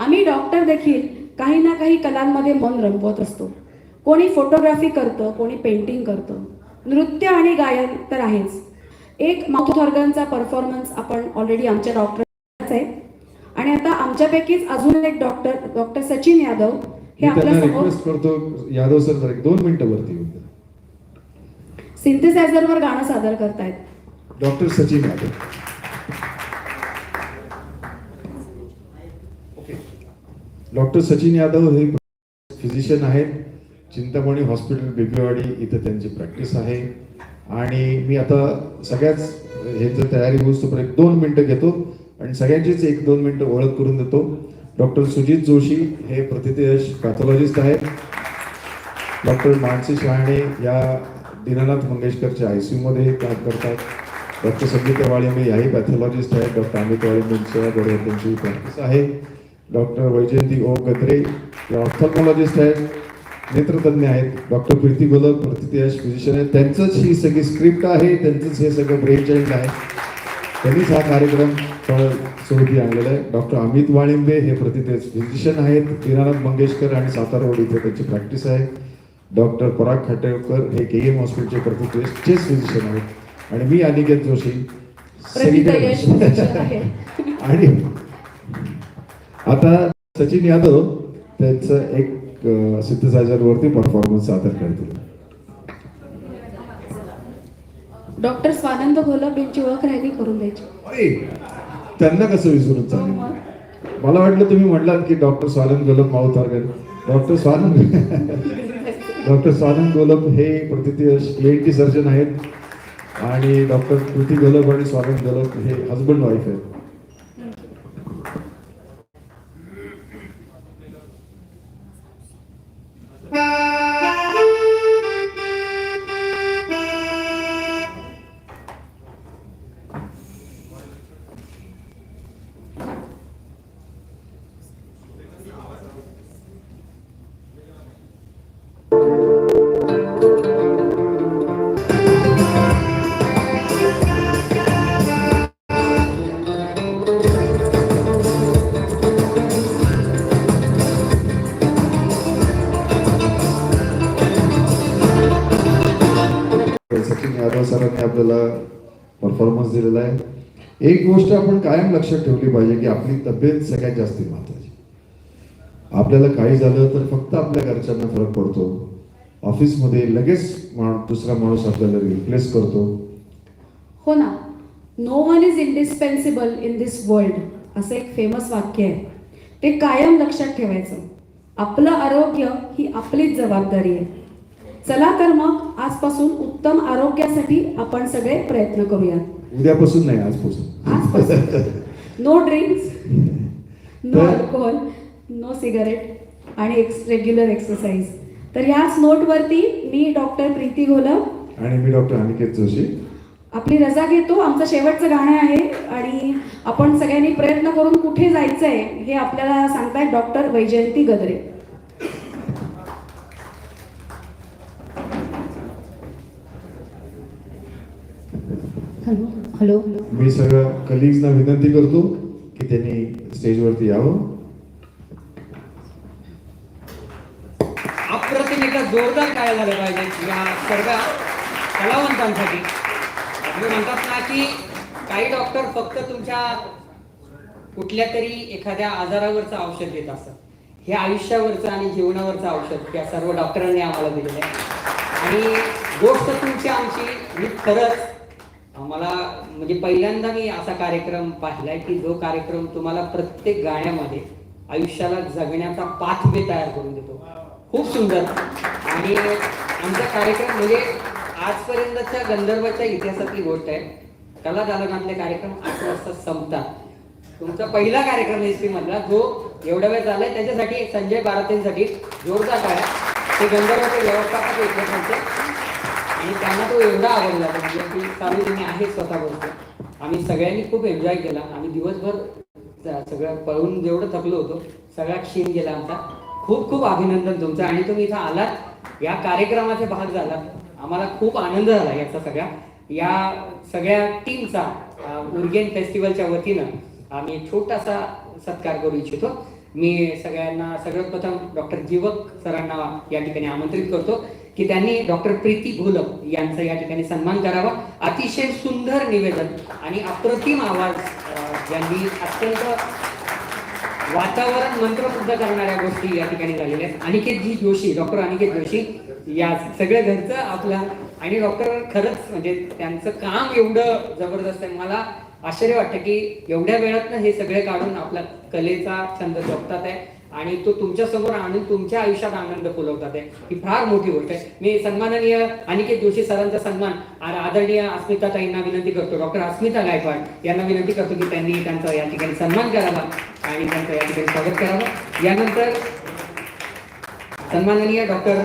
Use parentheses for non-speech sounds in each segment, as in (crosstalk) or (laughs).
आम्ही डॉक्टर देखील काही ना काही कलांमध्ये मन रमवत असतो. कोणी फोटोग्राफी करतं कोणी पेंटिंग करतं. नृत्य आणि गायन तर आहेच. एक माउथ ऑर्गनचा परफॉर्मन्स आपण ऑलरेडी आमच्या डॉक्टर आहे. आणि आता आमच्यापैकीच अजून एक डॉक्टर डॉक्टर सचिन यादव हे आपल्या रिक्वेस्ट करतो यादव सर जरा एक दोन मिनिटं वरती येऊन द्या. सिंथेसायझरवर गाणं सादर करतायत. डॉक्टर सचिन यादव. डॉक्टर सचिन यादव हे फिजिशियन आहेत. चिंतामणी हॉस्पिटल बेबीवाडी इथं त्यांची प्रॅक्टिस आहे. आणि मी आता सगळ्याच ह्याचं तयारी होऊस्तोपर्यंत एक दोन मिनटं घेतो आणि सगळ्यांचीच एक दोन मिनटं ओळख करून देतो. डॉक्टर सुजित जोशी हे प्रतिथयश पॅथॉलॉजिस्ट आहेत. डॉक्टर मानसी शहाणे या दीनानाथ मंगेशकरच्या आय सी मध्ये काम करतात. डॉक्टर संगीता वाळिंबे याही पॅथॉलॉजिस्ट आहेत. डॉक्टर अमित वाळिंबेंच्या बरोबर त्यांची प्रॅक्टिस आहे. डॉक्टर वैजयंती ओ गत्रे या ऑप्थॉल्मॉलॉजिस्ट आहेत नेत्रतज्ञ आहेत. डॉक्टर प्रीती गोलक प्रतिथयश फिजिशियन आहेत. त्यांचंच ही सगळी स्क्रिप्ट आहे त्यांचंच हे सगळं ब्रेन चाइल्ड आहे. त्यांनीच हा कार्यक्रम स्वरूपी आणलेला आहे. डॉक्टर अमित वाळिंबे हे प्रतिथयश फिजिशियन आहेत. दीनानाथ मंगेशकर आणि सातारा रोड इथे त्यांची प्रॅक्टिस आहे. डॉक्टर पराग खाटेकर हे के एम हॉस्पिटलचे प्रतिथयश चेस फिजिशियन आहेत. आणि मी अनिकेत जोशी. (laughs) आणि आता सचिन यादव त्यांचं एक सिंथेसायझर वरती परफॉर्मन्स सादर करतील. डॉक्टर स्वानंद घोलप यांची ओळख राहिली करून द्यायची. त्यांना कसं विसरून चालेल? मला वाटलं तुम्ही म्हटलात की doctor Swanand Golap organ doctor Swanand doctor Swanand Golap हे टी सर्जन आहेत. आणि डॉक्टर कृती गोलप आणि स्वानंद गोलप हे हजबंड वाईफ आहेत. सचिन सरांनी आपल्याला परफॉर्मन्स दिलेला आहे. एक गोष्ट आपण कायम लक्षात ठेवली पाहिजे की आपली तब्येत सगळ्यात जास्त महत्वाची आपल्याला काही झालं तर फक्त आपल्या घरच्यांना फरक पडतो. ऑफिसमध्ये लगेच दुसरा माणूस आपल्याला रिप्लेस करतो. हो ना. No one is indispensable in this world असं एक फेमस वाक्य आहे. ते कायम लक्षात ठेवायचं. आपलं आरोग्य ही आपलीच जबाबदारी आहे. चला तर मग आजपासून उत्तम आरोग्यासाठी आपण सगळे प्रयत्न करूयात. उद्यापासून नाही आजपासून. आजपासून. No drinks no alcohol no cigarette आणि एक्स रेग्युलर एक्सरसाइज तर ह्याच नोटवरती मी डॉक्टर प्रीती घोलप आणि मी डॉक्टर अनिकेत जोशी. आपली रजा घेतो. आमचं शेवटचं गाणं आहे आणि आपण सगळ्यांनी प्रयत्न करून कुठे जायचंय हे आपल्याला सांगतायत doctor Vaijayanti Gadre. Hello hello. मी सगळ्या कलिग्सना विनंती करतो की त्यांनी स्टेजवरती यावं. अप्रतिम एका जोरदार काय झालं पाहिजे या सर्व कलावंतांसाठी. तुम्ही म्हणतात ना की काही डॉक्टर फक्त तुमच्या कुठल्या तरी एखाद्या आजारावरचं औषध देत असतात. हे आयुष्यावरचं आणि जीवनावरचं औषध या सर्व डॉक्टरांनी आम्हाला दिलेलं आहे. आणि गोष्ट तुमची आमची मी खरंच मला म्हणजे पहिल्यांदा मी असा कार्यक्रम पाहिलाय की जो कार्यक्रम तुम्हाला प्रत्येक गाण्यामध्ये आयुष्याला जगण्याचा पाथवे तयार करून देतो. खूप सुंदर. आणि आमचा कार्यक्रम म्हणजे आजपर्यंतच्या गंधर्वच्या इतिहासातली गोष्ट आहे. कला दालनातले कार्यक्रम आठ वाजता संपतात. तुमचा पहिला कार्यक्रम एस मधला जो एवढा वेळ झालाय त्याच्यासाठी संजय बारातेंसाठी जोरदार काय ते गंधर्वाचे व्यवस्थापक एकमेकांचे आणि त्यांना तो एवढा आवडला म्हणजे की चालू त्यांनी आहे स्वतः बोलतो. आम्ही सगळ्यांनी खूप एन्जॉय केला. आम्ही दिवसभर सगळं पळून जेवढं थकलो होतो सगळा क्षीण गेला आमचा. खूप खूप अभिनंदन तुमचं. आणि तुम्ही इथं आलात या कार्यक्रमाचे भाग झालात. आम्हाला खूप आनंद झाला याचा सगळ्या या सगळ्या टीमचा उर्गेन फेस्टिवलच्या वतीनं आम्ही छोटासा सत्कार करू इच्छितो. मी सगळ्यांना सगळ्यात प्रथम डॉक्टर जीवक सरांना या ठिकाणी आमंत्रित करतो. की त्यांनी डॉक्टर प्रीती घोलप यांचा या ठिकाणी सन्मान करावा. अतिशय सुंदर निवेदन आणि अप्रतिम आवाज यांनी अत्यंत वातावरण मंत्रमुग्ध करणाऱ्या गोष्टी या ठिकाणी झालेल्या आहेत. अनिकेत जी जोशी डॉक्टर अनिकेत जोशी या सगळ्या घरचं आपला आणि डॉक्टर खरंच म्हणजे त्यांचं काम एवढं जबरदस्त आहे. मला आश्चर्य वाटतं की एवढ्या वेळातनं हे सगळे काढून आपला कलेचा छंद जपतात आहे. आणि तो तुमच्यासमोर आणून तुमच्या आयुष्यात आनंद फुलवतात ही फार मोठी गोष्ट आहे. मी सन्माननीय अनिकेत जोशी सरांचा सन्मान आदरणीय अस्मिता ताईंना विनंती करतो. डॉक्टर अस्मिता गायकवाड यांना विनंती करतो की त्यांनी त्यांचा या ठिकाणी सन्मान करावा आणि त्यांचं या ठिकाणी स्वागत करावं. यानंतर सन्माननीय डॉक्टर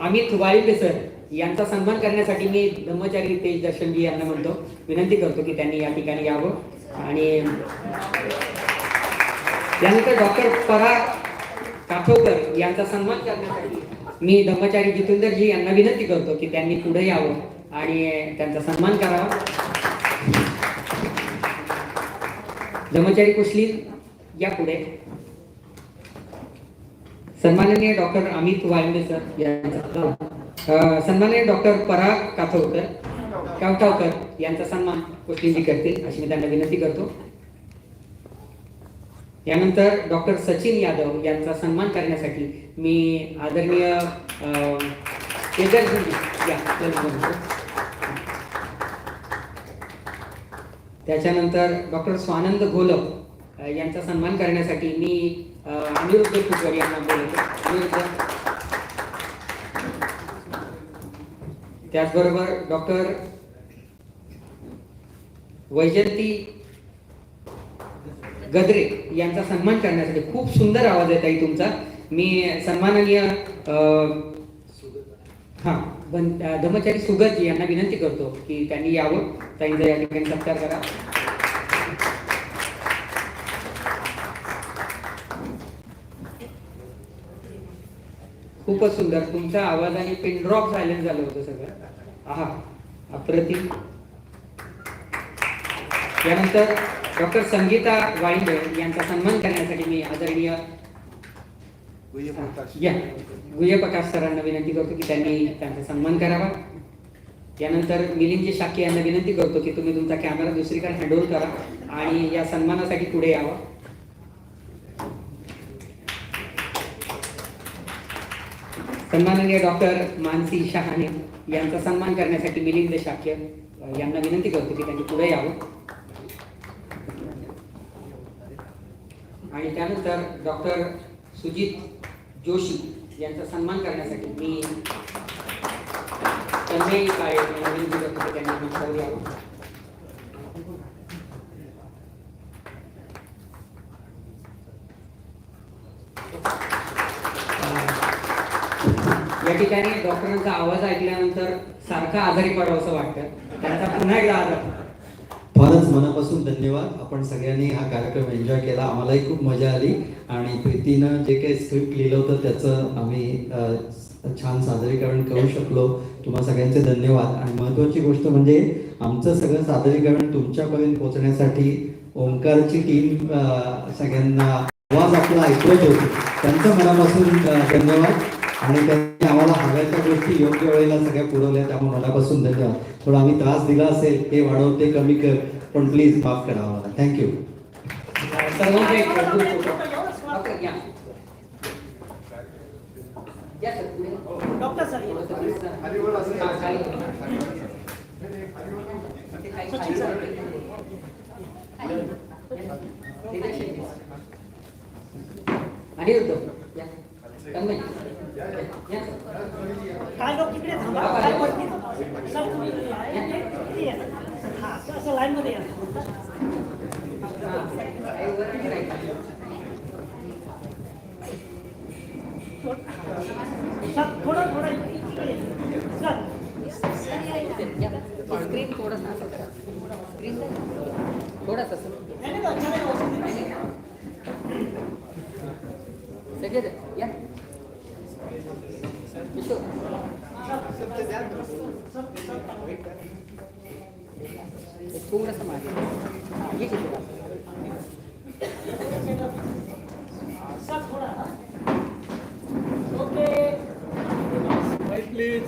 अमित वाळिंबे सर यांचा सन्मान करण्यासाठी मी ब्रह्मचारी तेज दर्शनजी यांना म्हणतो. विनंती करतो की त्यांनी या ठिकाणी यावं आणि यानंतर डॉक्टर पराग काठोकर यांचा सन्मान करण्यासाठी मी धम्मचारी जितेंद्रजी यांना विनंती करतो की त्यांनी पुढे यावं आणि त्यांचा सन्मान करावा. धम्मचारी कुशली या पुढे. सन्माननीय डॉक्टर अमित वाळिंबे सर यांचा सन्माननीय डॉक्टर पराग काथोकर कावटावकर यांचा सन्मान कुशलींजी करतील अशी मी त्यांना विनंती करतो. यानंतर डॉक्टर सचिन यादव यांचा सन्मान करण्यासाठी मी आदरणीय त्याच्यानंतर डॉक्टर स्वानंद घोलप यांचा सन्मान करण्यासाठी मी अनिरुद्ध कुकर यांना बोलतो अनिरुद्ध. त्याचबरोबर डॉक्टर वैजंती गद्रे यांचा सन्मान करण्यासाठी खूप सुंदर आवाज आहे ताई तुमचा. मी सन्माननीय हां धमचारी धर्मचारी सुगतजी यांना विनंती करतो की त्यांनी यावं. ताईंचा या ठिकाणी सत्कार करा. खूपच सुंदर. तुमच्या आवाजाने पिन ड्रॉप सायलेंट झालं होतं सगळं. हा अप्रतिम. यानंतर डॉक्टर संगीता वाळिंबे यांचा सन्मान करण्यासाठी मी आदरणीय या प्रकाश सरांना विनंती करतो की त्यांनी त्यांचा सन्मान करावा. यानंतर मिलिंदजी शाके यांना विनंती करतो की तुम्ही तुमचा कॅमेरा दुसरीकडे हँडओव्हर करा आणि या सन्मानासाठी पुढे यावं. सन्माननीय डॉक्टर मानसी शहाणे यांचा सन्मान करण्यासाठी मिलिंद शाक्य यांना विनंती करतो की त्यांनी पुढे यावं. आणि त्यानंतर डॉक्टर सुजित जोशी यांचा सन्मान करण्यासाठी मी तन्मय काळे यांना विनंती करतो त्यांनी मंचावर या ठिकाणी डॉक्टरांचा आवाज ऐकल्यानंतर सारखा आजारी पडावं वाटतं. त्यांचा पुन्हा एकदा आजार मनापासून धन्यवाद. आपण सगळ्यांनी हा कार्यक्रम एन्जॉय केला. आम्हालाही खूप मजा आली आणि प्रीतीनं जे काही स्क्रिप्ट लिहिलं होतं त्याचं आम्ही छान सादरीकरण करू शकलो. तुम्हा सगळ्यांचे धन्यवाद. आणि महत्त्वाची गोष्ट म्हणजे आमचं सगळं सादरीकरण तुमच्यापर्यंत पोहोचण्यासाठी ओंकारची टीम सगळ्यांना आवाज आपला ऐकवत होती. त्यांचं मनापासून धन्यवाद. आणि त्यांनी आम्हाला हव्या त्या गोष्टी योग्य वेळेला सगळ्या पुरवल्या त्यामुळे मनापासून धन्यवाद. थोडा आम्ही त्रास दिला असेल हे वाढवते कमी कर. पण प्लीज माफ करा आम्हाला. थँक्यू डॉक्टर सर पुढे. डॉक्टर सर ये. थोडंसं please सर. हा, खाली. ते खाली- खाली सर. ते दर्शन घे. अनिरुद्ध या तन्मय. या सर. काय लोक तिकडे थांबा काय वरती सर तुम्ही या. इथे या. हा असं लाईन मध्ये या हा. काही वर नाही करायचं. सर थोडं थोडं इकडे या. सर स्क्रीन थोडासा असं करा स्क्रीन थोडासा सर नाही, नाही, अच्छा नाही, व्यवस्थित दिसतंय. सगळे दे. थोडंसं मागे. एक थोडा ओके. प्लीज